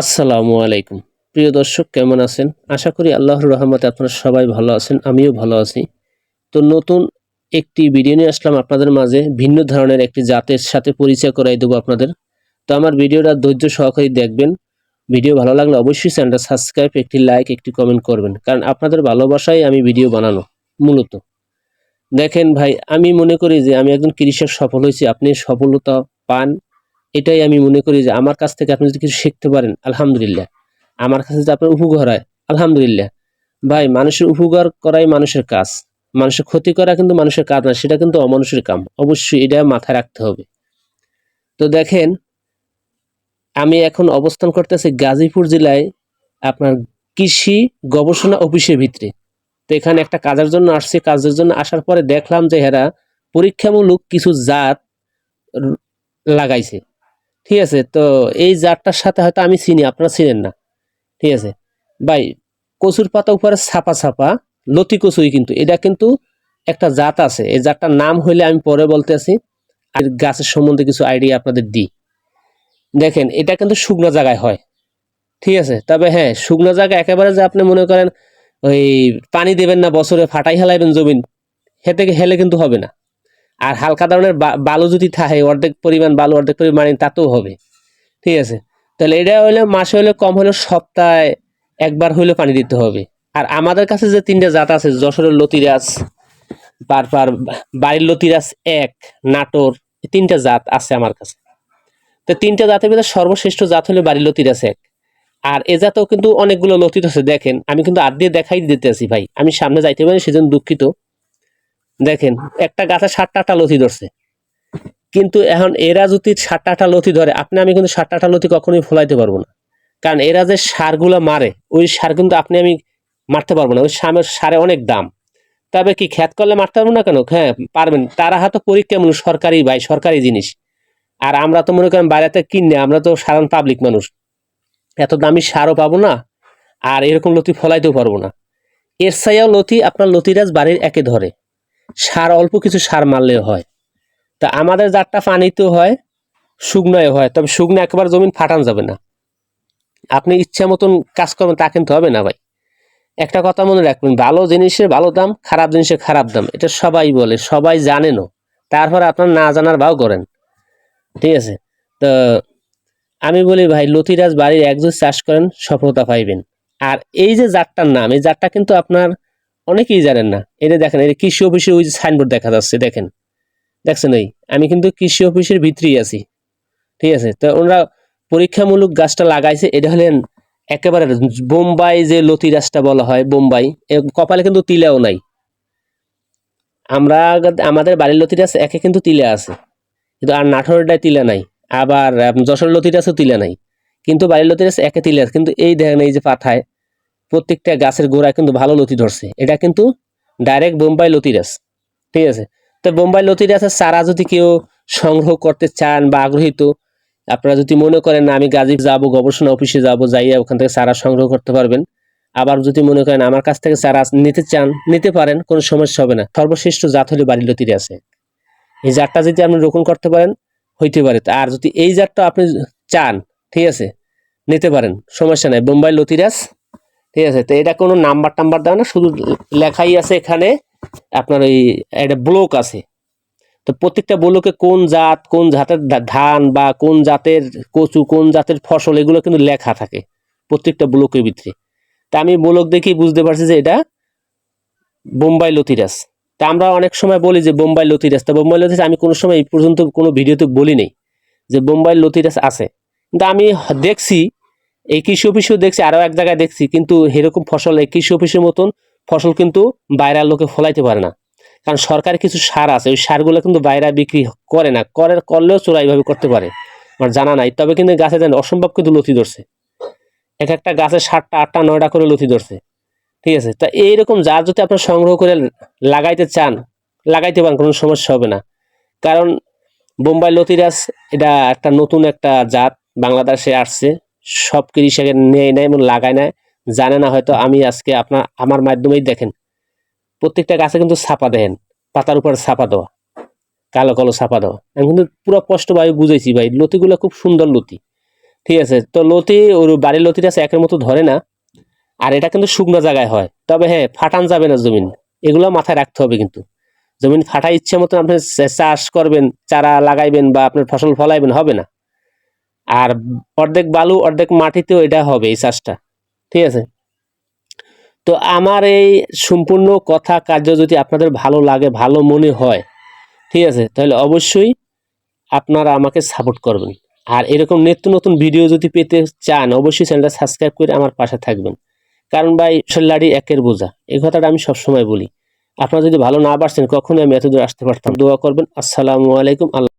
আসসালামু আলাইকুম। প্রিয় দর্শক, কেমন আছেন? আশা করি আল্লাহর রহমতে আপনারা সবাই ভালো আছেন, আমিও ভালো আছি। তো নতুন একটি ভিডিও নিয়ে আসলাম আপনাদের মাঝে, ভিন্ন ধরনের একটি জাতের সাথে পরিচয় করাই দেবো আপনাদের। তো আমার ভিডিওটা ধৈর্য সহকারে দেখবেন। ভিডিও ভালো লাগলে অবশ্যই চ্যানেলটা সাবস্ক্রাইব, একটি লাইক, একটি কমেন্ট করবেন। কারণ আপনাদের ভালোবাসায় আমি ভিডিও বানানো, মূলত। দেখেন ভাই, আমি মনে করি যে আমি একজন কৃষক সফল হয়েছি, আপনি সফলতা পান। এটাই আমি মনে করি যে আমার কাছ থেকে আপনি যদি কিছু শিখতে পারেন, আলহামদুলিল্লাহ। আমার কাছে যদি আপনার উপকার হয়, আলহামদুলিল্লাহ। ভাই, মানুষের উপকার করাই মানুষের কাজ। মানুষের ক্ষতি করা কিন্তু মানুষের কাজ না, সেটা কিন্তু অমানুষের কাম। অবশ্যই এটা মাথায় রাখতে হবে। তো দেখেন, আমি এখন অবস্থান করতেছি গাজীপুর জেলায় আপনার কৃষি গবেষণা অফিসের ভিতরে। তো এখানে একটা কাজের জন্য আসছি। কাজের জন্য আসার পরে দেখলাম যে এরা পরীক্ষামূলক কিছু জাত লাগাইছে। ঠিক আছে, তো এই জাতটার সাথে হয়তো আমি চিনি, আপনারা চিনেন না। ঠিক আছে? ভাই, কচুর পাতা উপরে ছাপা ছাপা, লতি কচুই কিন্তু, এটা কিন্তু একটা জাত আছে। এই জাতটার নাম হইলে আমি পরে বলতেছি আর গাছের সম্বন্ধে কিছু আইডিয়া আপনাদের দিই। দেখেন, এটা কিন্তু শুকনো জায়গায় হয়। ঠিক আছে? তবে হ্যাঁ শুকনো জায়গায় একেবারে যে আপনি মনে করেন, ওই পানি দেবেন না, বছরে ফাটাই হেলাইবেন জমিন হেতে হেলে কিন্তু হবে না। আর হালকা ধরনের বালু যদি থাকে, অর্ধেক পরিমাণ বালু, অর্ধেক পরিমাণ তাতেও হবে। ঠিক আছে? তাহলে এটা হইলে, মাসে হলে কম হলে সপ্তাহে একবার হইলে পানি দিতে হবে। আর আমাদের কাছে যে তিনটা জাত আছে, যশোরের লতিরাজ তারপর বাড়ির লতিরাজ এক, নাটোর তিনটা জাত আছে আমার কাছে। তো তিনটা জাতের ভিতরে সর্বশ্রেষ্ঠ জাত হলো বাড়ির লতিরাজ এক। আর এ জাতেও কিন্তু অনেকগুলো লতিত আছে, দেখেন, আমি কিন্তু আর দিয়ে দেখাই দিতে আছি ভাই। আমি সামনে যাইতে পারি সেজন্য দুঃখিত। দেখেন, একটা গাছে সাতটা আটটা লতি ধরছে। কিন্তু এখন এরা যদি সাতটা আটটা লতি ধরে, আপনি, আমি কিন্তু সাতটা আটটা লতি কখনোই ফলাইতে পারব না। কারণ এরা যে সারগুলো মারে, ওই সার কিন্তু আপনি, আমি মারতে পারব না। ওই সামের সারে অনেক দাম। তবে কি খ্যাত করলে মারতে পারব না কেন? হ্যাঁ পারবেন। তারা হয়তো পরীক্ষামূলক সরকারি ভাই সরকারি জিনিস। আর আমরা তো মনে করেন বাইরেতে কিনে, আমরা তো সাধারণ পাবলিক মানুষ। এত দামি সারও পাবো না, আর এরকম লতি ফলাইতেও পারব না। এর ছায়াও লতি, আপনার লতিরাজ বাড়ির একে ধরে। সার, অল্প কিছু সার মারলেও হয়। তা আমাদের জাতটা পানিতেও হয় শুকনোয় হয়, তবে শুকনো একেবারে জমিন ফাটান যাবে না। আপনি ইচ্ছা মতন কাজ করবেন, তা কিন্তু হবে না ভাই। একটা কথা মনে রাখবেন, ভালো জিনিসের ভালো দাম, খারাপ জিনিসের খারাপ দাম, এটা সবাই বলে, সবাই জানেনও। তারপর আপনার না জানার ভাও করেন। ঠিক আছে? তো আমি বলি ভাই, লতিরাজ বাড়ির একজন চাষ করেন, সফলতা পাইবেন। আর এই যে জাতটার নাম, এই জাতটা কিন্তু আপনার অনেকেই জানেন না। এটা দেখেন এটা কৃষি অফিসের ওই যে সাইনবোর্ড দেখা যাচ্ছে, দেখেন। দেখছেন ওই? আমি কিন্তু কৃষি অফিসের ভিতরেই আছি। ঠিক আছে? তো ওনারা পরীক্ষামূলক গাছটা লাগাইছে, এটা হলেন একেবারে বোম্বাই যে লতি গাছটা বলা হয়, বোম্বাই কপালে কিন্তু তিলাও নাই। আমরা আমাদের বাড়ির লতি গাছ একে কিন্তু তিলে আছে। কিন্তু আর নাটোরটায় তিলা নাই। আবার যশোর লতি গাছও তিলা নাই। কিন্তু বাড়ির লতি গাছ একে তিলে আছে। কিন্তু এই দেখেন, এই যে পাথায় প্রত্যেকটা গাছের গোড়ায় কিন্তু ভালো লতি ধরছে। এটা কিন্তু ডাইরেক্ট বোম্বাই লতি গাছ। ঠিক আছে? তো বোম্বাই লতি গাছের চারা যদি কেউ সংগ্রহ করতে চান বা আগ্রহীত, আপনারা যদি মনে করেন না, আমি গাজী যাব, গবেষণা অফিসে যাব, যাইয়া ওখান থেকে চারা সংগ্রহ করতে পারবেন। আবার যদি মনে করেন আমার কাছ থেকে চারা নিতে চান, নিতে পারেন, কোনো সমস্যা হবে না। সর্বশ্রেষ্ঠ জাত হলে বাড়ির লতির আছে এই জাতটা যদি আপনি রোপণ করতে পারেন, হইতে পারে। আর যদি এই জাতটা আপনি চান, ঠিক আছে, নিতে পারেন, সমস্যা নাই। বোম্বাই লতিরাস ঠিক আছে? তো এটা কোনো নাম্বার টাম্বার দেওয়া না, শুধু লেখাই আছে এখানে, আপনার ওই একটা ব্লক আছে। তো প্রত্যেকটা ব্লকে কোন জাত, কোন জাতের ধান বা কোন জাতের কচু, কোন জাতের ফসল, এগুলো কিন্তু লেখা থাকে প্রত্যেকটা ব্লকের ভিতরে। তা আমি ব্লক দেখেই বুঝতে পারছি যে এটা বোম্বাই লতিরাস। তা আমরা অনেক সময় বলি যে বোম্বাই লতিরাস। তা বোম্বাই লতিরাস আমি কোনো সময় এই পর্যন্ত কোনো ভিডিওতে বলি নেই যে বোম্বাই লতিরাস আছে। কিন্তু আমি দেখছি এই কৃষি অফিসেও দেখছি, আরও এক জায়গায় দেখছি, কিন্তু এরকম ফসল, এই কৃষি অফিসের মতন ফসল কিন্তু বাইরের লোকে ফলাইতে পারে না। কারণ সরকারি কিছু সার আছে, ওই সারগুলো কিন্তু বাইরে বিক্রি করে না, করে, করলেও চোরাইভাবে করতে পারে। আমার জানা নাই, তবে কিন্তু গাছে দেন অসম্ভব কিন্তু লতি ধরছে। এক একটা গাছে সাতটা, আটটা, নয়টা করে লতি ধরছে। ঠিক আছে? তা এইরকম জাত যদি আপনার সংগ্রহ করে লাগাইতে চান, লাগাইতে পারেন, কোনো সমস্যা হবে না। কারণ বোম্বাই লতিরাজ, এটা একটা নতুন একটা জাত, বাংলাদেশে আসছে। সব কৃষকে নেয় নেয় এবং লাগায় নেয়। জানে না হয়তো আমি আজকে আপনার, আমার মাধ্যমেই দেখেন। প্রত্যেকটা গাছে কিন্তু ছাপা দেন, পাতার উপর ছাপা দেওয়া, কালো কালো ছাপা দেওয়া। আমি কিন্তু পুরো স্পষ্টভাবে বুঝেছি ভাই, লতিগুলো খুব সুন্দর লতি। ঠিক আছে, তো লতি, ওর বাড়ির লতিটা আছে একের মতো ধরে না, আর এটা কিন্তু শুকনো জায়গায় হয়। তবে হ্যাঁ ফাটান যাবে না জমিন, এগুলো মাথায় রাখতে হবে কিন্তু। জমিন ফাটা ইচ্ছে মতন আপনি চাষ করবেন, চারা লাগাইবেন বা আপনার ফসল ফলাইবেন, হবে না। আর অর্ধেক বালু, অর্ধেক মাটিতেও এটা হবে এই চাষটা। ঠিক আছে? তো আমার এই সম্পূর্ণ কথা, কার্য যদি আপনাদের ভালো লাগে, ভালো মনে হয়, ঠিক আছে? তাহলে অবশ্যই আপনারা আমাকে সাপোর্ট করবেন। আর এরকম নিত্য নতুন ভিডিও যদি পেতে চান, অবশ্যই চ্যানেলটা সাবস্ক্রাইব করে আমার পাশে থাকবেন। কারণ ভাই, সোল্লাড়ি একের বোঝা। এই কথাটা আমি সবসময় বলি। আপনারা যদি ভালো না পারছেন, কখনোই আমি এত দূর আসতে পারতাম দোয়া করবেন। আসসালামু আলাইকুম। আল্লাহ